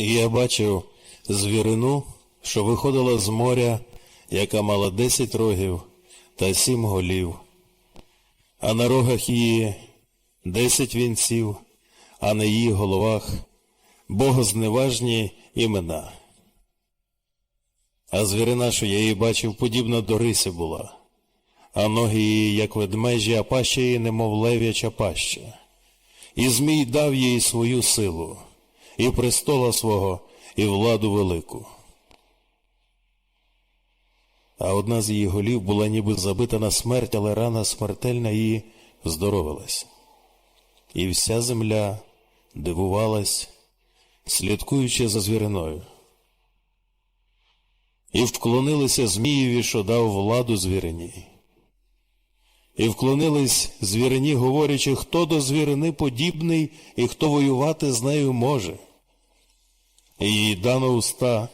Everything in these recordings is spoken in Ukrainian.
І я бачив звірину, що виходила з моря, яка мала десять рогів та сім голів, а на рогах її десять вінців, а на її головах богозневажні імена. А звірина, що я її бачив, подібна до риси була, а ноги її, як ведмежі, а паща її, немов лев'яча паща. І Змій дав їй свою силу, і престола свого, і владу велику. А одна з її голів була ніби забита на смерть, але рана смертельна її здоровилась. І вся земля дивувалась, слідкуючи за звіриною. І вклонилися Змієві, що дав владу звірині. І вклонились звірині, говорячи, хто до звірини подібний і хто воювати з нею може. І їй дано уста,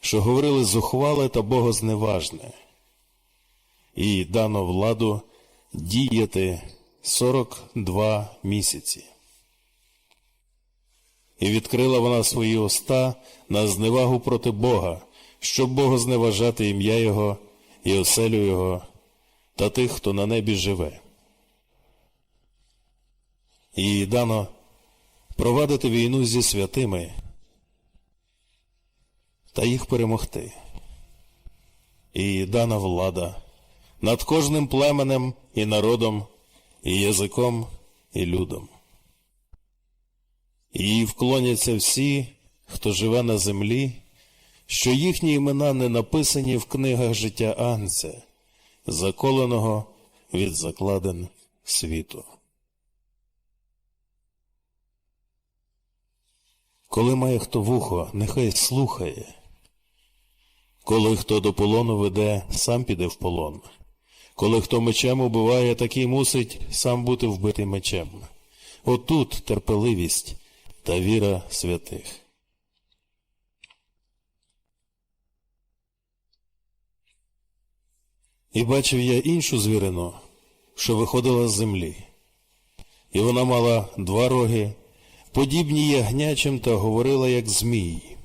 що говорили зухвале та богозневажне. І дано владу діяти сорок два місяці. І відкрила вона свої уста на зневагу проти Бога, щоб богозневажати ім'я Його і оселю Його та тих, хто на небі живе. І дано провадити війну зі святими та їх перемогти. І дана влада над кожним племенем і народом, і язиком, і людом. І вклоняться всі, хто живе на землі, що їхні імена не написані в книгах життя Анця, заколеного від закладен світу. Коли має хто вухо, нехай слухає. Коли хто до полону веде, сам піде в полон. Коли хто мечем убиває, такий мусить сам бути вбитий мечем. Отут терпеливість та віра святих. І бачив я іншу звірину, що виходила з землі. І вона мала два роги, подібні ягнячим, та говорила, як змій.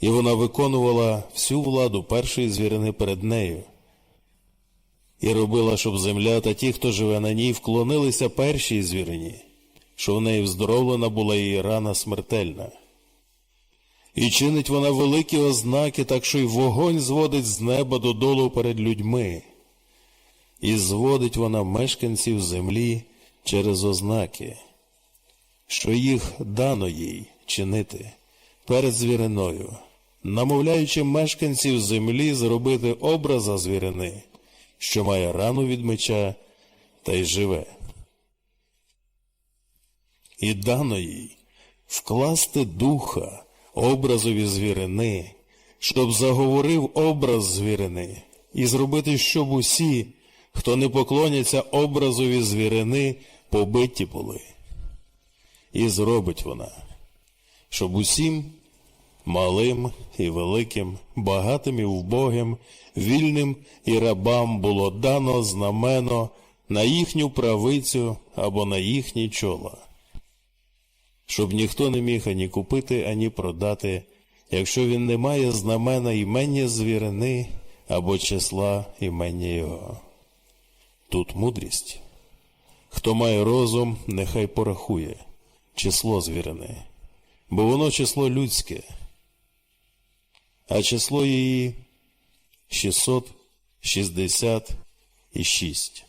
І вона виконувала всю владу першої звірини перед нею. І робила, щоб земля та ті, хто живе на ній, вклонилися першій звірині, що в неї вздоровлена була її рана смертельна. І чинить вона великі ознаки, так що й вогонь зводить з неба додолу перед людьми, і зводить вона мешканців землі через ознаки, що їх дано їй чинити перед звіриною, намовляючи мешканців землі зробити образа звірини, що має рану від меча та й живе. І дано їй вкласти духа образові звірини, щоб заговорив образ звірини, і зробити, щоб усі, хто не поклоняться образові звірини, побиті були. І зробить вона, щоб усім малим і великим, багатим і вбогим, вільним і рабам було дано знамено на їхню правицю або на їхні чола щоб ніхто не міг ані купити, ані продати, якщо він не має знамена імення звірини або числа імення його. Тут мудрість. Хто має розум, нехай порахує число звірини, бо воно число людське, а число її 666.